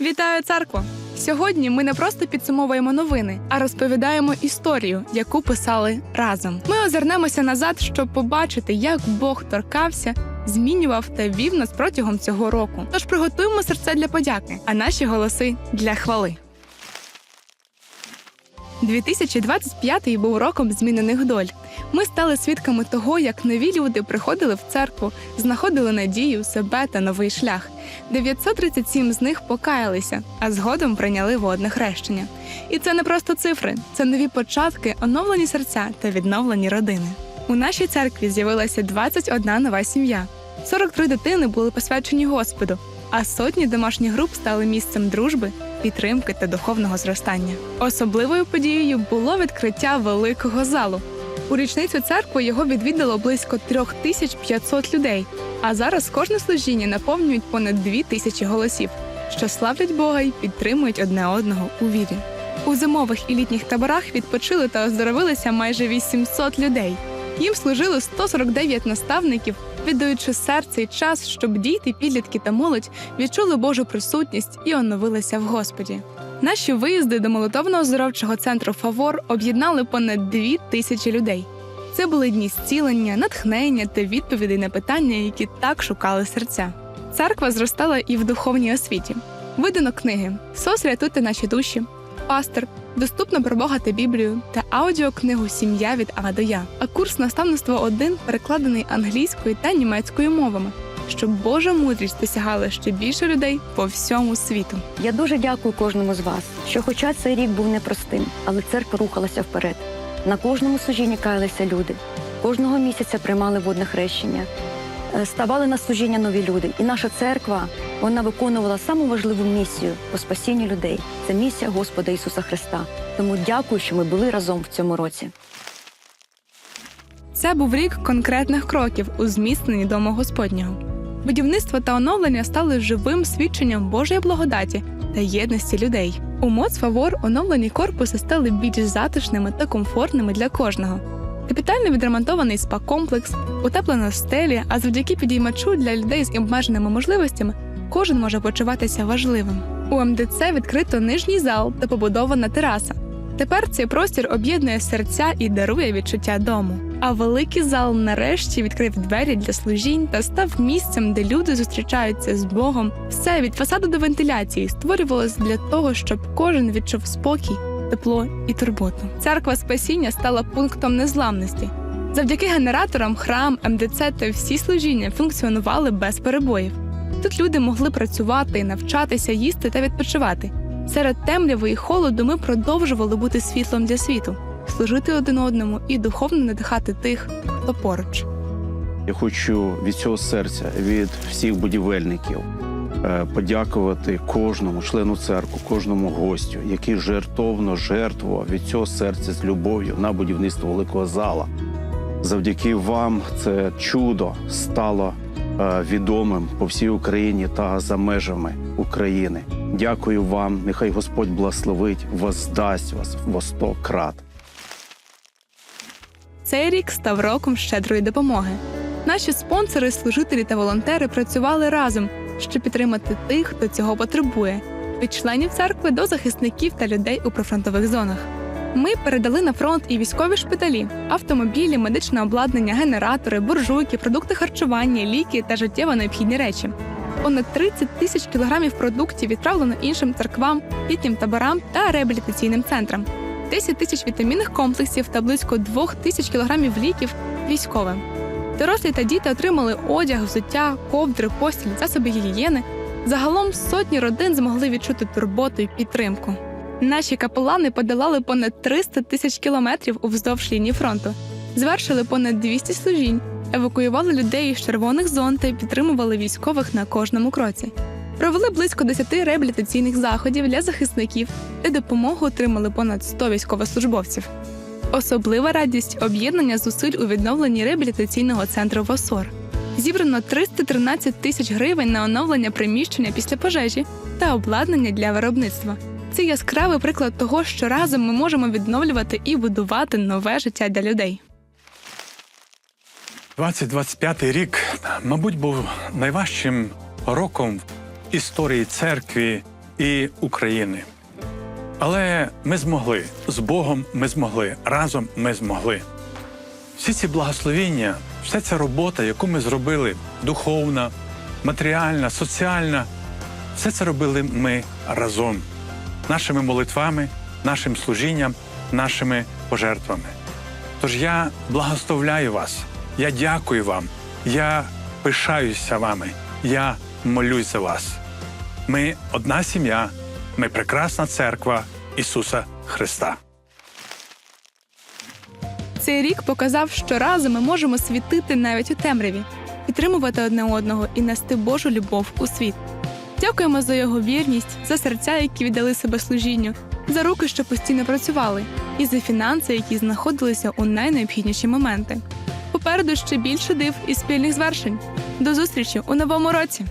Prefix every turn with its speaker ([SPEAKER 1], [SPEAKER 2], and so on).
[SPEAKER 1] Вітаю церкву! Сьогодні ми не просто підсумовуємо новини, а розповідаємо історію, яку писали разом. Ми озирнемося назад, щоб побачити, як Бог торкався, змінював та вів нас протягом цього року. Тож приготуємо серце для подяки, а наші голоси для хвали. 2025 був роком змінених доль. Ми стали свідками того, як нові люди приходили в церкву, знаходили надію, себе та новий шлях. 937 з них покаялися, а згодом прийняли водне хрещення. І це не просто цифри, це нові початки, оновлені серця та відновлені родини. У нашій церкві з'явилася 21 нова сім'я. 43 дитини були посвячені Господу, а сотні домашніх груп стали місцем дружби, підтримки та духовного зростання. Особливою подією було відкриття великого залу. У річницю церкви його відвідало близько 3500 людей, а зараз кожне служіння наповнюють понад 2000 голосів, що славлять Бога і підтримують одне одного у вірі. У зимових і літніх таборах відпочили та оздоровилися майже 800 людей. Їм служили 149 наставників, віддаючи серце і час, щоб діти, підлітки та молодь відчули Божу присутність і оновилися в Господі. Наші виїзди до молитовного здоровчого центру Фавор об'єднали понад дві тисячі людей. Це були дні зцілення, натхнення та відповідей на питання, які так шукали серця. Церква зростала і в духовній освіті. Видано книги «Сос рятуйте наші душі, пастор, доступно про Бога та Біблію та аудіокнигу Сім'я від А до Я. А курс наставництво 1 перекладений англійською та німецькою мовами, щоб Божа мудрість досягала ще більше людей по всьому світу.
[SPEAKER 2] Я дуже дякую кожному з вас, що, хоча цей рік був непростим, але церква рухалася вперед. На кожному служінні каялися люди, кожного місяця приймали водне хрещення, е, ставали на служіння нові люди. І наша церква вона виконувала саму важливу місію по спасінню людей. Це місія Господа Ісуса Христа. Тому дякую, що ми були разом в цьому році.
[SPEAKER 1] Це був рік конкретних кроків у зміцненні дому Господнього. Будівництво та оновлення стали живим свідченням Божої благодаті та єдності людей. У МОЦ Фавор оновлені корпуси стали більш затишними та комфортними для кожного. Капітально відремонтований спа-комплекс, утеплено стелі, а завдяки підіймачу для людей з обмеженими можливостями кожен може почуватися важливим. У МДЦ відкрито нижній зал та побудована тераса. Тепер цей простір об'єднує серця і дарує відчуття дому. А великий зал нарешті відкрив двері для служінь та став місцем, де люди зустрічаються з Богом. Все від фасаду до вентиляції створювалось для того, щоб кожен відчув спокій, тепло і турботу. Церква спасіння стала пунктом незламності. Завдяки генераторам храм, МДЦ та всі служіння функціонували без перебоїв. Тут люди могли працювати, навчатися, їсти та відпочивати. Серед темряви і холоду ми продовжували бути світлом для світу, служити один одному і духовно надихати тих, хто поруч.
[SPEAKER 3] Я хочу від цього серця, від всіх будівельників е, подякувати кожному члену церкви, кожному гостю, який жертовно жертвував від цього серця з любов'ю на будівництво великого зала. Завдяки вам це чудо стало відомим по всій Україні та за межами України. Дякую вам. Нехай Господь благословить, воздасть вас во сто крат.
[SPEAKER 1] Цей рік став роком щедрої допомоги. Наші спонсори, служителі та волонтери працювали разом, щоб підтримати тих, хто цього потребує, від членів церкви до захисників та людей у прифронтових зонах. Ми передали на фронт і військові шпиталі, автомобілі, медичне обладнання, генератори, буржуйки, продукти харчування, ліки та життєво необхідні речі. Понад 30 тисяч кілограмів продуктів відправлено іншим церквам, літнім таборам та реабілітаційним центрам. 10 тисяч вітамінних комплексів та близько 2 тисяч кілограмів ліків військовим. Дорослі та діти отримали одяг, взуття, ковдри, постіль, засоби гігієни. Загалом сотні родин змогли відчути турботу і підтримку. Наші капелани подолали понад 300 тисяч кілометрів уздовж лінії фронту, звершили понад 200 служінь, евакуювали людей із червоних зон та підтримували військових на кожному кроці. Провели близько 10 реабілітаційних заходів для захисників, де допомогу отримали понад 100 військовослужбовців. Особлива радість об'єднання зусиль у відновленні реабілітаційного центру ВОСОР. Зібрано 313 тисяч гривень на оновлення приміщення після пожежі та обладнання для виробництва. Це яскравий приклад того, що разом ми можемо відновлювати і будувати нове життя для людей.
[SPEAKER 4] 2025 рік, мабуть, був найважчим роком в історії церкви і України. Але ми змогли з Богом. Ми змогли разом. Ми змогли. Всі ці благословіння, вся ця робота, яку ми зробили, духовна, матеріальна, соціальна, все це робили ми разом, нашими молитвами, нашим служінням, нашими пожертвами. Тож я благословляю вас, я дякую вам, я пишаюся вами, я молюсь за вас. Ми одна сім'я, ми прекрасна церква Ісуса Христа.
[SPEAKER 1] Цей рік показав, що разом ми можемо світити навіть у темряві, підтримувати одне одного і нести Божу любов у світ. Дякуємо за його вірність, за серця, які віддали себе служінню, за руки, що постійно працювали, і за фінанси, які знаходилися у найнеобхідніші моменти. Попереду ще більше див і спільних звершень. До зустрічі у новому році!